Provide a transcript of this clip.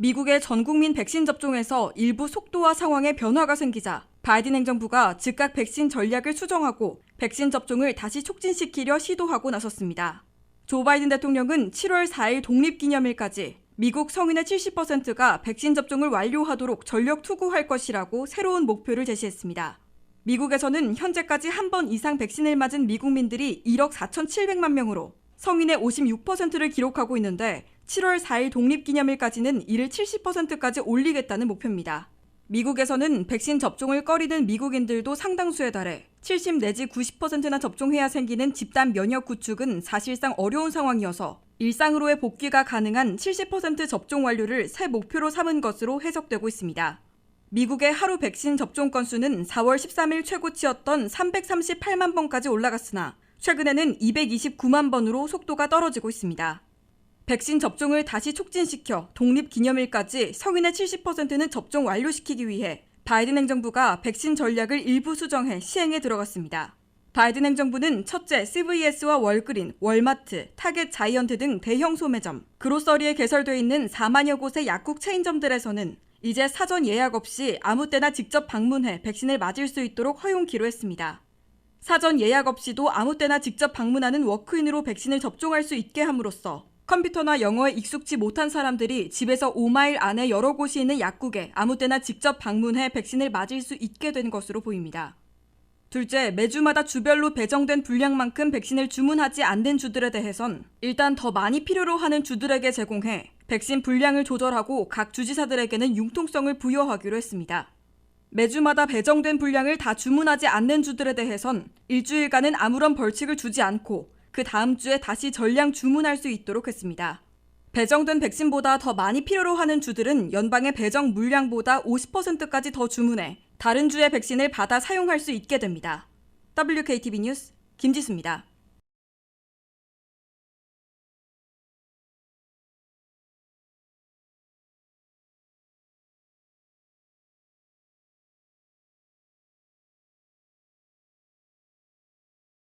미국의 전 국민 백신 접종에서 일부 속도와 상황에 변화가 생기자 바이든 행정부가 즉각 백신 전략을 수정하고 백신 접종을 다시 촉진시키려 시도하고 나섰습니다. 조 바이든 대통령은 7월 4일 독립기념일까지 미국 성인의 70%가 백신 접종을 완료하도록 전력 투구할 것이라고 새로운 목표를 제시했습니다. 미국에서는 현재까지 한 번 이상 백신을 맞은 미국민들이 1억 4,700만 명으로 성인의 56%를 기록하고 있는데 7월 4일 독립기념일까지는 이를 70%까지 올리겠다는 목표입니다. 미국에서는 백신 접종을 꺼리는 미국인들도 상당수에 달해 70 내지 90%나 접종해야 생기는 집단 면역 구축은 사실상 어려운 상황이어서 일상으로의 복귀가 가능한 70% 접종 완료를 새 목표로 삼은 것으로 해석되고 있습니다. 미국의 하루 백신 접종 건수는 4월 13일 최고치였던 338만 번까지 올라갔으나 최근에는 229만 번으로 속도가 떨어지고 있습니다. 백신 접종을 다시 촉진시켜 독립 기념일까지 성인의 70%는 접종 완료시키기 위해 바이든 행정부가 백신 전략을 일부 수정해 시행에 들어갔습니다. 바이든 행정부는 첫째 CVS와 월그린, 월마트, 타겟 자이언트 등 대형 소매점, 그로서리에 개설돼 있는 4만여 곳의 약국 체인점들에서는 이제 사전 예약 없이 아무 때나 직접 방문해 백신을 맞을 수 있도록 허용키로 했습니다. 사전 예약 없이도 아무 때나 직접 방문하는 워크인으로 백신을 접종할 수 있게 함으로써 컴퓨터나 영어에 익숙지 못한 사람들이 집에서 5마일 안에 여러 곳이 있는 약국에 아무 때나 직접 방문해 백신을 맞을 수 있게 된 것으로 보입니다. 둘째, 매주마다 주별로 배정된 분량만큼 백신을 주문하지 않는 주들에 대해선 일단 더 많이 필요로 하는 주들에게 제공해 백신 분량을 조절하고 각 주지사들에게는 융통성을 부여하기로 했습니다. 매주마다 배정된 분량을 다 주문하지 않는 주들에 대해선 일주일간은 아무런 벌칙을 주지 않고 그 다음 주에 다시 전량 주문할 수 있도록 했습니다. 배정된 백신보다 더 많이 필요로 하는 주들은 연방의 배정 물량보다 50%까지 더 주문해 다른 주의 백신을 받아 사용할 수 있게 됩니다. WKTV 뉴스 김지수입니다.